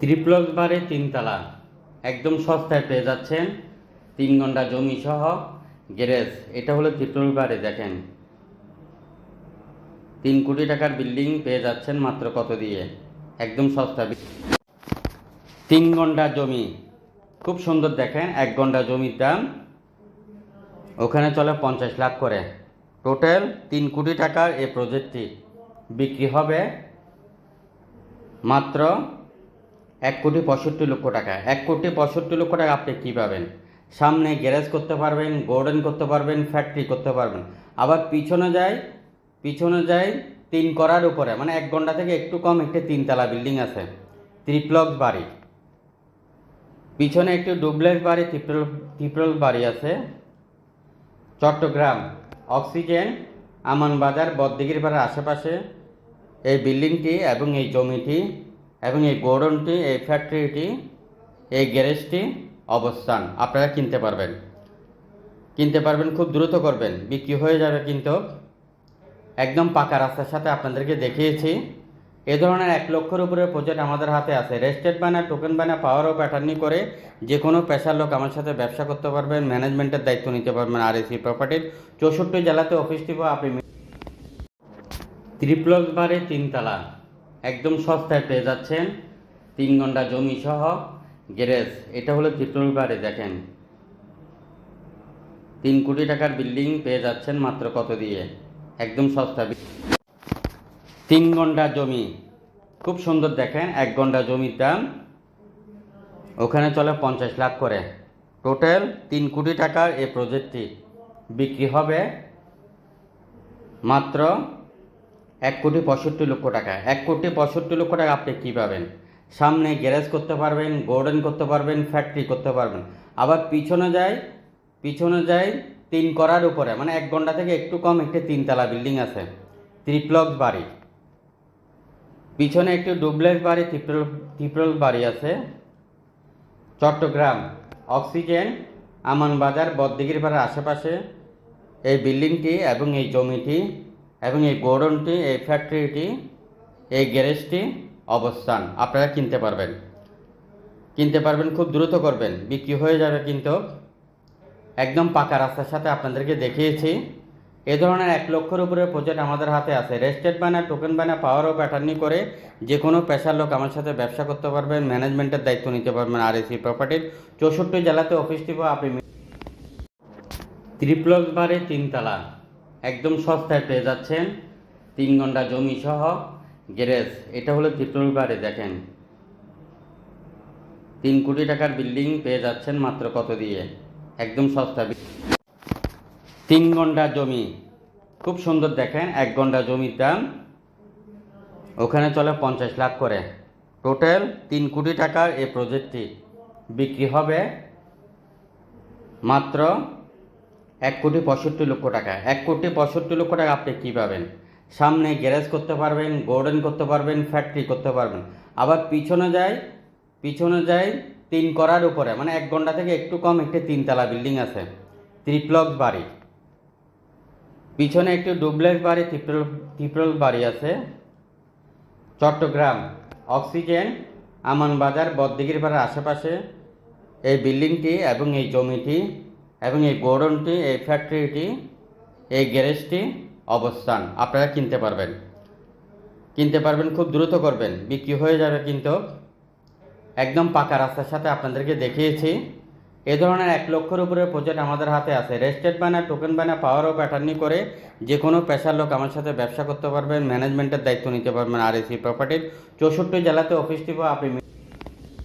ত্রিপ্লস বারে তিনতলা। একদম সস্তায় পেয়ে যাচ্ছেন। তিন ঘণ্টা জমি সহ গ্যারেজ। এটা হলো ত্রিপ্লস বারে, দেখেন। তিন কোটি টাকার বিল্ডিং পেয়ে যাচ্ছেন মাত্র কত দিয়ে? একদম সস্তা তিন ঘণ্টা জমি। খুব সুন্দর দেখেন, এক ঘণ্টা জমির দাম। ওখানে চলে পঞ্চাশ লাখ করে। টোটাল তিন কোটি টাকার এই প্রজেক্টটি বিক্রি হবে মাত্র এক কোটি পঁয়ষট্টি লক্ষ টাকা। এক কোটি পঁয়ষট্টি লক্ষ টাকা আপনি কী পাবেন? সামনে গ্যারেজ করতে পারবেন গোডেন করতে পারবেন ফ্যাক্টরি করতে পারবেন। আবার পিছনে যায় পিছনে যায় তিন করার উপরে মানে এক ঘণ্টা থেকে একটু কম একটি তিনতলা বিল্ডিং আছে। ত্রিপ্লক বাড়ি। পিছনে একটি ডুবলের বাড়ি ত্রিপ্ল ত্রিপ্লক বাড়ি আছে। চট্টগ্রাম। অক্সিজেন আমানবাজার বদদিঘির পাড়ার আশেপাশে। এই বিল্ডিংটি এবং এই জমিটি এবং এই গোডাউনটি এই ফ্যাক্টরিটি এই গ্যারেজটি অবস্থান। আপনারা কিনতে পারবেন। কিনতে পারবেন, খুব দ্রুত করবেন। বিক্রি হয়ে যাবে কিন্তু একদম পাকা রাস্তার সাথে আপনাদেরকে দেখিয়েছি। এ ধরনের এক লক্ষের উপরে প্রজেক্ট আমাদের হাতে আছে। রেজিস্ট্রেড বানা টোকেন বানা পাওয়ার ও প্যাটার্নি করে যে কোনো পেশার লোক আমার সাথে ব্যবসা করতে পারবেন ম্যানেজমেন্টের দায়িত্ব নিতে পারবেন আর এসি প্রপার্টির চৌষট্টি জেলাতে অফিস টিপ আপনি ত্রিপ্লস বারে তিনতলা। একদম সস্তায় পেয়ে যাচ্ছেন। তিন ঘণ্টা জমি সহ। গ্যারেজ, এটা হলো বারে দেখেন। তিন কোটি টাকার বিল্ডিং পেয়ে যাচ্ছেন মাত্র কত দিয়ে? একদম সস্তা তিন ঘণ্টা জমি। খুব সুন্দর দেখেন, এক ঘণ্টা জমির দাম। ওখানে চলে পঞ্চাশ লাখ করে। টোটাল তিন কোটি টাকার এই প্রজেক্টটি বিক্রি হবে মাত্র এক কোটি পঁয়ষট্টি লক্ষ টাকা। এক কোটি পঁয়ষট্টি লক্ষ টাকা আপনি কী পাবেন? সামনে গ্যারেজ করতে পারবেন গোডেন করতে পারবেন ফ্যাক্টরি করতে পারবেন। আবার পিছনে যায় পিছনে যায় তিন করার উপরে মানে এক ঘণ্টা থেকে একটু কম একটি তিনতলা বিল্ডিং আছে ত্রিপ্লক বাড়ি। পিছনে একটি ডুবলের বাড়ি ত্রিপ্ল ত্রিপ্লক বাড়ি আছে। চট্টগ্রাম, অক্সিজেন, আমান বাজার বদদিঘির পাড়ার আশেপাশে। এই বিল্ডিংটি এবং এই জমিটি এবং এই গোডাউনটি এই ফ্যাক্টরিটি এই গ্যারেজটি অবস্থান। আপনারা কিনতে পারবেন। কিনতে পারবেন, খুব দ্রুত করবেন। বিক্রি হয়ে যাবে কিন্তু একদম পাকা রাস্তার সাথে আপনাদেরকে দেখিয়েছি। এ ধরনের এক লক্ষের উপরে প্রজেক্ট আমাদের হাতে আছে। রেজিস্ট্রেড বানা টোকেন বানা পাওয়ার ও প্যাটার্নি করে যে কোনো পেশার লোক আমার সাথে ব্যবসা করতে পারবেন ম্যানেজমেন্টের দায়িত্ব নিতে পারবেন আর এসি প্রপার্টির চৌষট্টি জেলাতে অফিস টিপ আপনি ত্রিপ্লস বারে তিনতলা। একদম সস্তায় পেয়ে যাচ্ছেন। তিন ঘণ্টা জমি সহ। গ্যারেজ, এটা হলো ত্রিপ্লস দেখেন। তিন কোটি টাকার বিল্ডিং পেয়ে যাচ্ছেন মাত্র কত দিয়ে? একদম সস্তা তিন ঘণ্টা জমি। খুব সুন্দর দেখেন, এক ঘণ্টা জমির দাম। ওখানে চলে পঞ্চাশ লাখ করে। টোটাল তিন কোটি টাকার এই প্রজেক্টটি বিক্রি হবে মাত্র এক কোটি পঁয়ষট্টি লক্ষ টাকা। এক কোটি পঁয়ষট্টি লক্ষ টাকা আপনি কী পাবেন? সামনে গ্যারেজ করতে পারবেন গোডেন করতে পারবেন ফ্যাক্টরি করতে পারবেন। আবার পিছনে যায় পিছনে যায় তিন করার উপরে মানে এক ঘণ্টা থেকে একটু কম একটি তিনতলা বিল্ডিং আছে ত্রিপ্লক বাড়ি। পিছনে একটি ডুবলের বাড়ি ত্রিপ্ল ত্রিপ্লক বাড়ি আছে। চট্টগ্রাম অক্সিজেন আমানবাজার বদদিঘির পাড়ার আশেপাশে। এই বিল্ডিংটি এবং এই জমিটি এবং এই গোডাউনটি এই ফ্যাক্টরিটি এই গ্যারেজটি অবস্থান। আপনারা কিনতে পারবেন। কিনতে পারবেন, খুব দ্রুত করবেন। বিক্রি হয়ে যাবে কিন্তু একদম পাকা রাস্তার সাথে আপনাদেরকে দেখিয়েছি। এ ধরনের এক লক্ষের উপরে প্রজেক্ট আমাদের হাতে আছে। রেজিস্ট্রেড বানা টোকেন বানা পাওয়ার ও প্যাটার্নি করে যে কোনো পেশার লোক আমার সাথে ব্যবসা করতে পারবেন ম্যানেজমেন্টের দায়িত্ব নিতে পারবেন আর এসি প্রপার্টির চৌষট্টি জেলাতে অফিস টিপ, আপনি